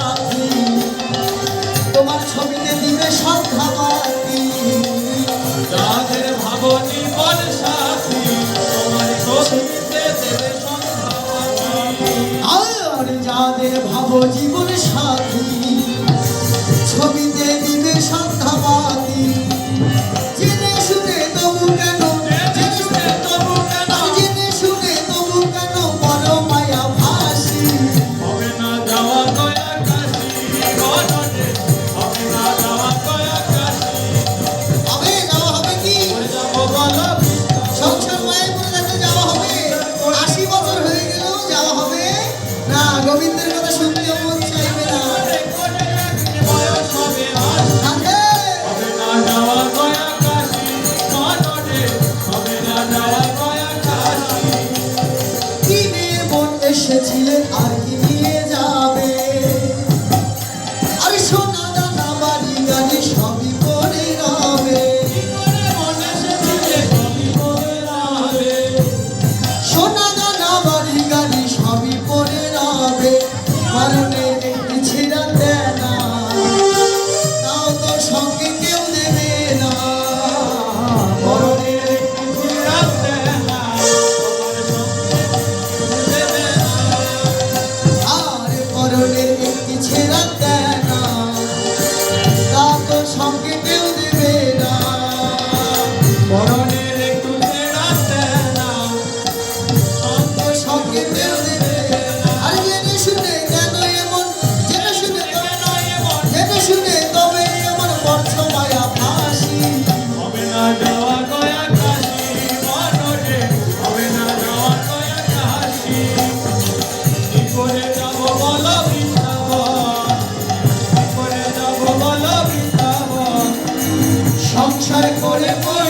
রাখি তোমার ছবিতে দিবে সন্ধ্যা বাতি। রাগের ভাবনী বল সাথী তোমার যাদের ভাব জীবন সাথী হবে depois.